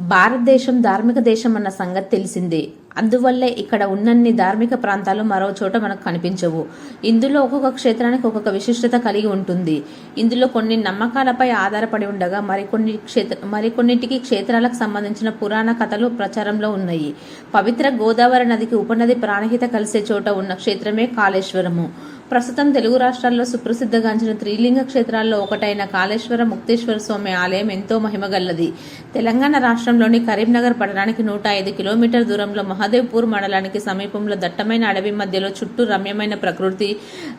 భారతదేశం ధార్మిక దేశం అన్న సంగతి తెలిసిందే. అందువల్లే ఇక్కడ ఉన్నన్ని ధార్మిక ప్రాంతాలు మరో చోట మనకు కనిపించవు. ఇందులో ఒక్కొక్క క్షేత్రానికి ఒక్కొక్క విశిష్టత కలిగి ఉంటుంది. ఇందులో కొన్ని నమ్మకాలపై ఆధారపడి ఉండగా మరికొన్ని క్షేత్ర మరికొన్నింటికి క్షేత్రాలకు సంబంధించిన పురాణ కథలు ప్రచారంలో ఉన్నాయి. పవిత్ర గోదావరి నదికి ఉపనది ప్రాణహిత కలిసే చోట ఉన్న క్షేత్రమే కాళేశ్వరము. ప్రస్తుతం తెలుగు రాష్ట్రాల్లో సుప్రసిద్ధగాంచిన త్రిలింగ క్షేత్రాల్లో ఒకటైన కాళేశ్వర ముక్తేశ్వర స్వామి ఆలయం ఎంతో మహిమగల్లది తెలంగాణ రాష్ట్రంలోని కరీంనగర్ పట్టణానికి నూట ఐదు కిలోమీటర్ దూరంలో మహదేవ్పూర్ మండలానికి సమీపంలో దట్టమైన అడవి మధ్యలో చుట్టూ రమ్యమైన ప్రకృతి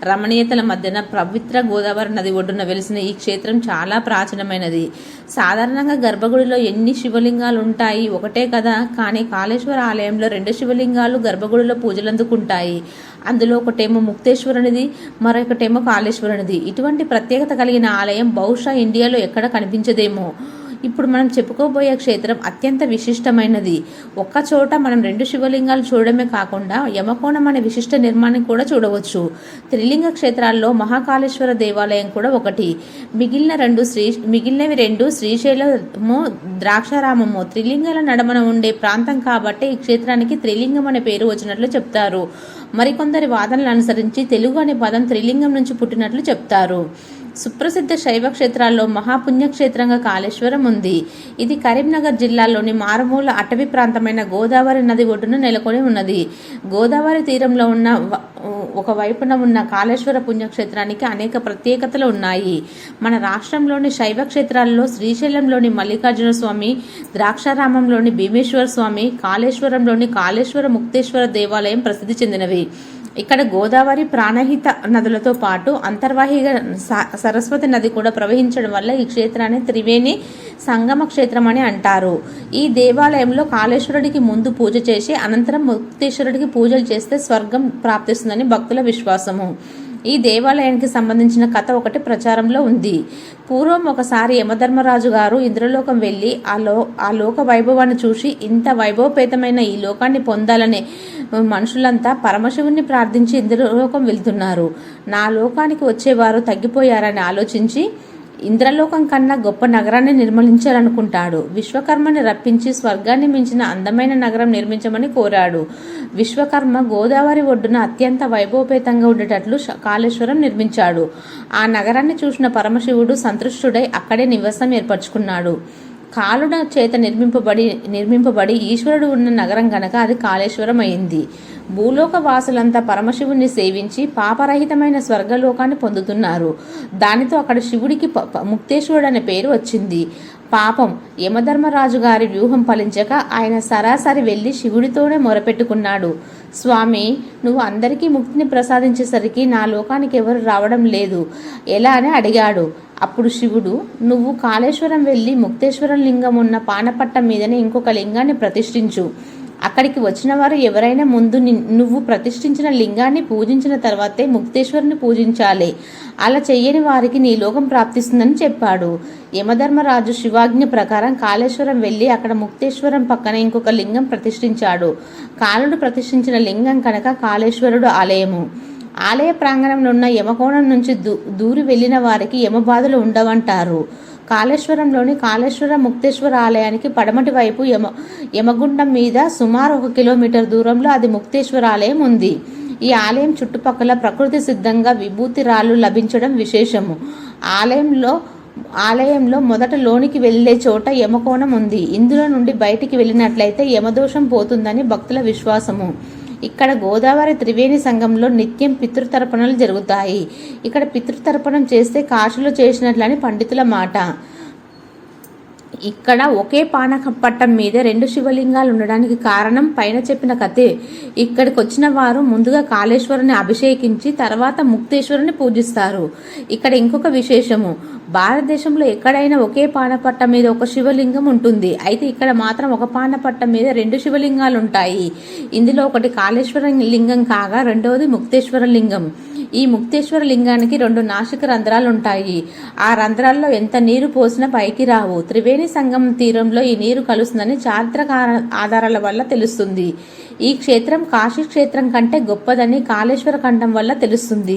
రమణీయతల మధ్యన పవిత్ర గోదావరి నది ఒడ్డున వెలిసిన ఈ క్షేత్రం చాలా ప్రాచీనమైనది. సాధారణంగా గర్భగుడిలో ఎన్ని శివలింగాలు ఉంటాయి ఒకటే కదా. కానీ కాళేశ్వర ఆలయంలో రెండు శివలింగాలు గర్భగుడిలో పూజలందుకుంటాయి. అందులో ఒకటేమో ముక్తేశ్వరునిది మరొకటేమో కాళేశ్వరునిది. ఇటువంటి ప్రత్యేకత కలిగిన ఆలయం బహుశా ఇండియాలో ఎక్కడ కనిపించదేమో. ఇప్పుడు మనం చెప్పుకోబోయే క్షేత్రం అత్యంత విశిష్టమైనది. ఒక్క చోట మనం రెండు శివలింగాలు చూడడమే కాకుండా యమకోణం అనే విశిష్ట నిర్మాణం కూడా చూడవచ్చు. త్రిలింగ క్షేత్రాల్లో మహాకాళేశ్వర దేవాలయం కూడా ఒకటి. మిగిలిన రెండు శ్రీ మిగిలినవి రెండు శ్రీశైలము ద్రాక్షారామము. త్రిలింగాల నడమన ఉండే ప్రాంతం కాబట్టి ఈ క్షేత్రానికి త్రిలింగం అనే పేరు వచ్చినట్లు చెప్తారు. మరికొందరి వాదనలు అనుసరించి తెలుగు అనే పదం త్రిలింగం నుంచి పుట్టినట్లు చెప్తారు. సుప్రసిద్ధ శైవ క్షేత్రాల్లో మహాపుణ్యక్షేత్రంగా కాళేశ్వరం ఉంది. ఇది కరీంనగర్ జిల్లాలోని మారుమూల అటవీ ప్రాంతమైన గోదావరి నది ఒడ్డున నెలకొని ఉన్నది. గోదావరి తీరంలో ఉన్న ఒక వైపున ఉన్న కాళేశ్వర పుణ్యక్షేత్రానికి అనేక ప్రత్యేకతలు ఉన్నాయి. మన రాష్ట్రంలోని శైవ క్షేత్రాల్లో శ్రీశైలంలోని మల్లికార్జున స్వామి ద్రాక్షారామంలోని భీమేశ్వర స్వామి కాళేశ్వరంలోని కాళేశ్వర ముక్తేశ్వర దేవాలయం ప్రసిద్ధి చెందినవి. ఇక్కడ గోదావరి ప్రాణహిత నదులతో పాటు అంతర్వాహిక స- సరస్వతి నది కూడా ప్రవహించడం వల్ల ఈ క్షేత్రాన్ని త్రివేణి సంగమ క్షేత్రం అని అంటారు. ఈ దేవాలయంలో కాళేశ్వరుడికి ముందు పూజ చేసి అనంతరం ముక్తేశ్వరుడికి పూజలు చేస్తే స్వర్గం ప్రాప్తిస్తుందని భక్తుల విశ్వాసము. ఈ దేవాలయానికి సంబంధించిన కథ ఒకటి ప్రచారంలో ఉంది. పూర్వం ఒకసారి యమధర్మరాజు గారు ఇంద్రలోకం వెళ్ళి ఆ లో ఆ లోక వైభవాన్ని చూసి ఇంత వైభవపేతమైన ఈ లోకాన్ని పొందాలనే మనుషులంతా పరమశివుణ్ణి ప్రార్థించి ఇంద్రలోకం వెళ్తున్నారు. నా లోకానికి వచ్చేవారు తగ్గిపోయారని ఆలోచించి ఇంద్రలోకం కన్నా గొప్ప నగరాన్ని నిర్మించాలనుకుంటాడు విశ్వకర్మని రప్పించి స్వర్గాన్ని మించిన అందమైన నగరం నిర్మించమని కోరాడు. విశ్వకర్మ గోదావరి ఒడ్డున అత్యంత వైభవపేతంగా ఉండేటట్లు కాళేశ్వరం నిర్మించాడు. ఆ నగరాన్ని చూసిన పరమశివుడు సంతృష్టుడై అక్కడే నివాసం ఏర్పరచుకున్నాడు. కాలుడ చేత నిర్మింపబడి నిర్మింపబడి ఈశ్వరుడు ఉన్న నగరం గనక అది కాళేశ్వరం అయింది. భూలోక వాసులంతా పరమశివుణ్ణి సేవించి పాపరహితమైన స్వర్గలోకాన్ని పొందుతున్నారు. దానితో అక్కడ శివుడికి ప- ముక్తేశ్వరుడు అనే పేరు వచ్చింది. పాపం యమధర్మరాజు గారి వ్యూహం ఫలించక ఆయన సరాసరి వెళ్ళి శివుడితోనే మొరపెట్టుకున్నాడు. స్వామి నువ్వు అందరికీ ముక్తిని ప్రసాదించేసరికి నా లోకానికి ఎవరు రావడం లేదు. ఎలా అని అడిగాడు. అప్పుడు శివుడు నువ్వు కాళేశ్వరం వెళ్ళి ముక్తేశ్వరం లింగం ఉన్న పానపట్ట మీదనే ఇంకొక లింగాన్ని ప్రతిష్ఠించు. అక్కడికి వచ్చిన వారు ఎవరైనా ముందు నువ్వు ప్రతిష్ఠించిన లింగాన్ని పూజించిన తర్వాతే ముక్తేశ్వరుని పూజించాలి. అలా చెయ్యని వారికి నీ లోకం ప్రాప్తిస్తుందని చెప్పాడు. యమధర్మరాజు శివాజ్ఞ ప్రకారం కాళేశ్వరం వెళ్ళి అక్కడ ముక్తేశ్వరం పక్కన ఇంకొక లింగం ప్రతిష్ఠించాడు. కాలుడు ప్రతిష్ఠించిన లింగం కనుక కాళేశ్వరుడు ఆలయము. ఆలయ ప్రాంగణంలో ఉన్న యమకోణం నుంచి దూ దూరి వెళ్ళిన వారికి యమబాధలు ఉండవంటారు. కాళేశ్వరంలోని కాళేశ్వర ముక్తేశ్వర ఆలయానికి పడమటి వైపు యమ యమగుండం మీద సుమారు ఒక కిలోమీటర్ దూరంలో అది ముక్తేశ్వర ఆలయం ఉంది. ఈ ఆలయం చుట్టుపక్కల ప్రకృతి సిద్ధంగా విభూతి రాళ్ళు లభించడం విశేషము. ఆలయంలో ఆలయంలో మొదట లోనికి వెళ్ళే చోట యమకోణం ఉంది. ఇందులో నుండి బయటికి వెళ్ళినట్లయితే యమదోషం పోతుందని భక్తుల విశ్వాసము. ఇక్కడ గోదావరి త్రివేణి సంఘంలో నిత్యం పితృతర్పణలు జరుగుతాయి. ఇక్కడ పితృతర్పణం చేస్తే కాశీలో చేసినట్లని పండితుల మాట. ఇక్కడ ఒకే పానకపట్టం మీద రెండు శివలింగాలు ఉండడానికి కారణం పైన చెప్పిన కథే. ఇక్కడికి వచ్చిన వారు ముందుగా కాళేశ్వరుని అభిషేకించి తర్వాత ముక్తేశ్వరుని పూజిస్తారు. ఇక్కడ ఇంకొక విశేషము. భారతదేశంలో ఎక్కడైనా ఒకే పానపట్ట మీద ఒక శివలింగం ఉంటుంది. అయితే ఇక్కడ మాత్రం ఒక పానపట్ట మీద రెండు శివలింగాలు ఉంటాయి ఇందులో ఒకటి కాళేశ్వర లింగం కాగా రెండవది ముక్తేశ్వర లింగం. ఈ ముక్తేశ్వర లింగానికి రెండు నాసిక రంధ్రాలు ఉంటాయి ఆ రంధ్రాల్లో ఎంత నీరు పోసినా పైకి రావు. త్రివేణి సంగం తీరంలో ఈ నీరు కలుస్తుందని చారిత్రక ఆధారాల వల్ల తెలుస్తుంది. ఈ క్షేత్రం కాశీ క్షేత్రం కంటే గొప్పదని కాళేశ్వర ఖండం వల్ల తెలుస్తుంది.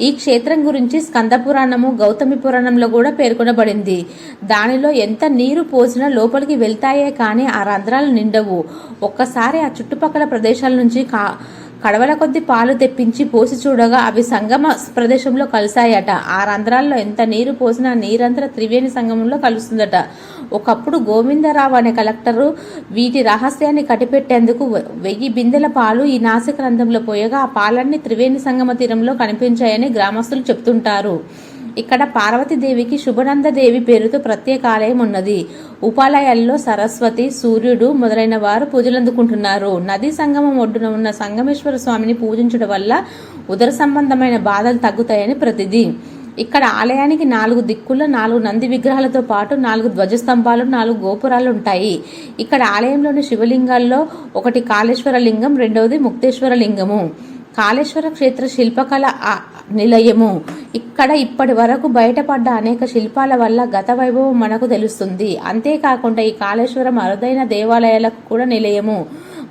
ఈ క్షేత్రం గురించి స్కంద పురాణము గౌతమి పురాణంలో కూడా పేర్కొనబడింది. దానిలో ఎంత నీరు పోసినా లోపలికి వెళ్తాయే కానీ ఆ రంధ్రాలు నిండవు. ఒక్కసారి ఆ చుట్టుపక్కల ప్రదేశాల నుంచి కా కడవల కొద్ది పాలు తెప్పించి పోసి చూడగా అవి సంగమ ప్రదేశంలో కలిశాయట. ఆ రంధ్రాల్లో ఎంత నీరు పోసినా నీరంతా త్రివేణి సంగమంలో కలుస్తుందట. ఒకప్పుడు గోవిందరావు అనే కలెక్టరు వీటి రహస్యాన్ని కటిపెట్టేందుకు వెయ్యి బిందెల పాలు ఈ నాసిక రంధ్రంలో పోయగా ఆ పాలన్నీ త్రివేణి సంగమ తీరంలో కనిపించాయని గ్రామస్తులు చెప్తుంటారు. ఇక్కడ పార్వతీదేవికి శుభనందదేవి పేరుతో ప్రత్యేక ఆలయం ఉన్నది. ఉపాలయాల్లో సరస్వతి సూర్యుడు మొదలైన వారు పూజలందుకుంటున్నారు. నదీ సంగమం ఒడ్డున ఉన్న సంగమేశ్వర స్వామిని పూజించడం వల్ల ఉదర సంబంధమైన బాధలు తగ్గుతాయని ప్రతిదీ. ఇక్కడ ఆలయానికి నాలుగు దిక్కుల్లో నాలుగు నంది విగ్రహాలతో పాటు నాలుగు ధ్వజస్తంభాలు నాలుగు గోపురాలు ఉంటాయి. ఇక్కడ ఆలయంలోని శివలింగాల్లో ఒకటి కాళేశ్వర లింగం రెండవది ముక్తేశ్వర లింగము. కాళేశ్వర క్షేత్ర శిల్పకళ నిలయము ఇక్కడ ఇప్పటి వరకు బయటపడ్డ అనేక శిల్పాల వల్ల గత వైభవం మనకు తెలుస్తుంది. అంతేకాకుండా ఈ కాళేశ్వరం అరుదైన దేవాలయాలకు కూడా నిలయము.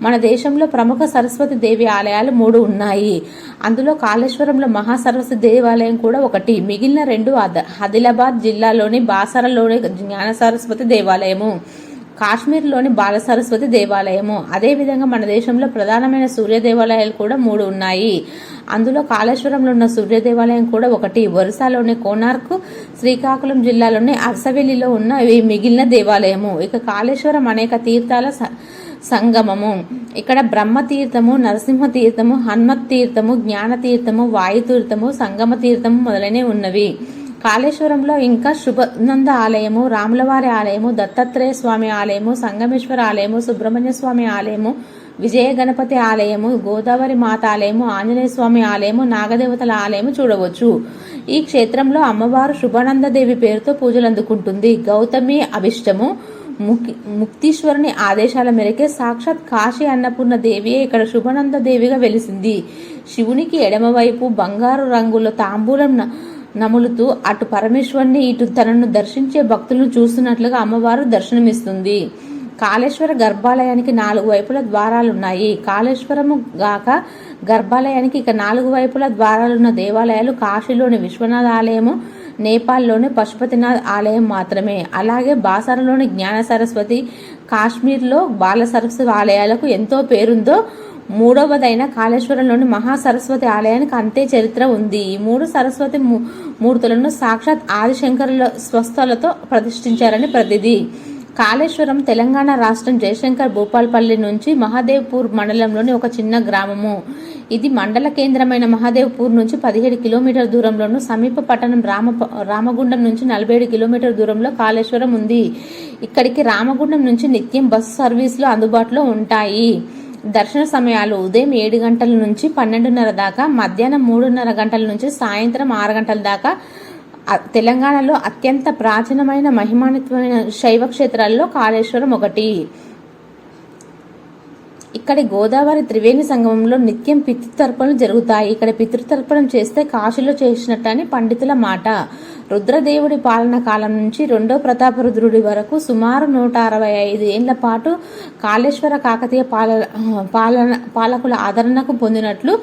మన దేశంలో ప్రముఖ సరస్వతి దేవి ఆలయాలు మూడు ఉన్నాయి. అందులో కాళేశ్వరంలో మహాసరస్వతి దేవాలయం కూడా ఒకటి. మిగిలిన రెండు ఆదిలాబాద్ జిల్లాలోని బాసరలోని జ్ఞాన సరస్వతి దేవాలయము. కాశ్మీర్లోని బాల సరస్వతి దేవాలయము అదేవిధంగా మన దేశంలో ప్రధానమైన సూర్య దేవాలయాలు కూడా మూడు ఉన్నాయి. అందులో కాళేశ్వరంలో ఉన్న సూర్య దేవాలయం కూడా ఒకటి ఒరిస్సాలోని కోనార్క్ శ్రీకాకుళం జిల్లాలోని అరసవెల్లిలో ఉన్న ఈ మిగిలిన దేవాలయము. ఇక కాళేశ్వరం అనేక తీర్థాల స- సంగమము. ఇక్కడ బ్రహ్మ తీర్థము నరసింహ తీర్థము జ్ఞానతీర్థము తీర్థము జ్ఞాన తీర్థము వాయు తీర్థము సంగమ తీర్థము మొదలైనవి ఉన్నవి. కాళేశ్వరంలో ఇంకా శుభనంద ఆలయము రాములవారి ఆలయము దత్తాత్రేయ స్వామి ఆలయము సంగమేశ్వర ఆలయము సుబ్రహ్మణ్య స్వామి ఆలయము విజయ గణపతి ఆలయము గోదావరి మాత ఆలయము ఆంజనేయ స్వామి ఆలయము నాగదేవతల ఆలయము చూడవచ్చు. ఈ క్షేత్రంలో అమ్మవారు శుభానందదేవి పేరుతో పూజలు అందుకుంటుంది. గౌతమి అభిష్టము. ముక్తి ముక్తీశ్వరుని ఆదేశాల మేరకే సాక్షాత్ కాశీ అన్నపూర్ణ దేవియే ఇక్కడ శుభానంద దేవిగా వెలిసింది. శివునికి ఎడమవైపు బంగారు రంగులో తాంబూలం నములుతూ అటు పరమేశ్వరుని ఇటు తనను దర్శించే భక్తులను చూస్తున్నట్లుగా అమ్మవారు దర్శనమిస్తుంది. కాళేశ్వర గర్భాలయానికి నాలుగు వైపుల ద్వారాలున్నాయి. కాళేశ్వరము గాక గర్భాలయానికి ఇక నాలుగు వైపుల ద్వారాలున్న దేవాలయాలు కాశీలోని విశ్వనాథ ఆలయము నేపాల్లోని పశుపతినాథ్ ఆలయం మాత్రమే. అలాగే బాసరలోని జ్ఞాన సరస్వతి కాశ్మీర్లో బాల సరస్వతి ఆలయాలకు ఎంతో పేరుందో మూడవదైన కాళేశ్వరంలోని మహాసరస్వతి ఆలయానికి అంతే చరిత్ర ఉంది. ఈ మూడు సరస్వతి మూ- మూర్తులను సాక్షాత్ ఆదిశంకరుల స్వస్థలతో ప్రతిష్ఠించారని ప్రతిది. కాళేశ్వరం తెలంగాణ రాష్ట్రం జయశంకర్ భూపాల్పల్లి నుంచి మహాదేవ్పూర్ మండలంలోని ఒక చిన్న గ్రామము. ఇది మండల కేంద్రమైన మహాదేవ్పూర్ నుంచి పదిహేడు కిలోమీటర్ దూరంలోను సమీప పట్టణం రామ రామగుండం నుంచి నలభై ఏడు కిలోమీటర్ దూరంలో కాళేశ్వరం ఉంది. ఇక్కడికి రామగుండం నుంచి నిత్యం బస్సు సర్వీసులు అందుబాటులో ఉంటాయి. దర్శన సమయాలు ఉదయం ఏడు గంటల నుంచి పన్నెండున్నర దాకా మధ్యాహ్నం మూడున్నర గంటల నుంచి సాయంత్రం ఆరు గంటల దాకా తెలంగాణలో అత్యంత ప్రాచీనమైన మహిమాన్వితమైన శైవ క్షేత్రాల్లో కాళేశ్వరం ఒకటి. ఇక్కడ గోదావరి త్రివేణి సంగమంలో నిత్యం పితృతర్పణలు జరుగుతాయి. ఇక్కడ పితృతర్పణం చేస్తే కాశీలో చేసినట్టు అని పండితుల మాట. రుద్రదేవుడి పాలన కాలం నుంచి రెండో ప్రతాపరుద్రుడి వరకు సుమారు నూట అరవై ఐదు ఏళ్ళ పాటు కాళేశ్వర కాకతీయ పాల పాలన పాలకుల ఆదరణకు పొందినట్లు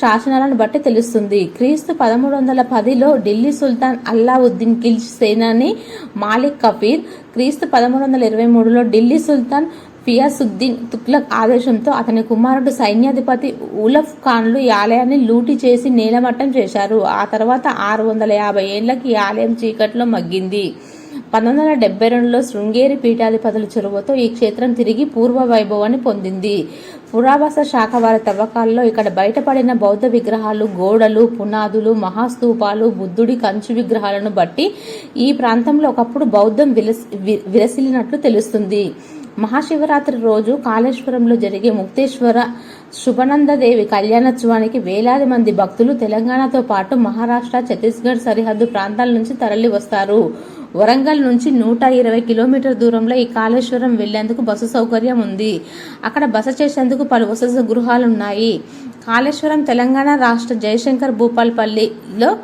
శాసనాలను బట్టి తెలుస్తుంది. క్రీస్తు పదమూడు వందల పదిలో ఢిల్లీ సుల్తాన్ అల్లావుద్దీన్ ఖిల్జీ సేనాని మాలిక్ కఫీర్ క్రీస్తు పదమూడు వందల ఇరవై మూడులో ఢిల్లీ సుల్తాన్ ఫియాసుద్దీన్ తుక్లక్ ఆదేశంతో అతని కుమారుడు సైన్యాధిపతి ఉలఫ్ ఖాన్లు ఈ ఆలయాన్ని లూటి చేసి నేలమట్టం చేశారు. ఆ తర్వాత ఆరు వందల యాభై ఏళ్ళకి ఈ ఆలయం చీకట్లో మగ్గింది. పంతొమ్మిది వందల డెబ్బై రెండులో శృంగేరి పీఠాధిపతుల చొరవతో ఈ క్షేత్రం తిరిగి పూర్వ వైభవాన్ని పొందింది. పురావస శాఖ వారి తవ్వకాల్లో ఇక్కడ బయటపడిన బౌద్ధ విగ్రహాలు గోడలు పునాదులు మహాస్తూపాలు బుద్ధుడి కంచు విగ్రహాలను బట్టి ఈ ప్రాంతంలో ఒకప్పుడు బౌద్ధం విలసి వి- తెలుస్తుంది. మహాశివరాత్రి రోజు కాళేశ్వరంలో జరిగే ముక్తేశ్వర శుభనందదేవి కళ్యాణోత్సవానికి వేలాది మంది భక్తులు తెలంగాణతో పాటు మహారాష్ట్ర ఛత్తీస్గఢ్ సరిహద్దు ప్రాంతాల నుంచి తరలి వస్తారు. వరంగల్ నుంచి నూట ఇరవై కిలోమీటర్ దూరంలో ఈ కాళేశ్వరం వెళ్ళేందుకు బస్సు సౌకర్యం ఉంది. అక్కడ బస చేసేందుకు పలు వసతి గృహాలు ఉన్నాయి కాళేశ్వరం తెలంగాణ రాష్ట్ర జయశంకర్ భూపాల్పల్లిలో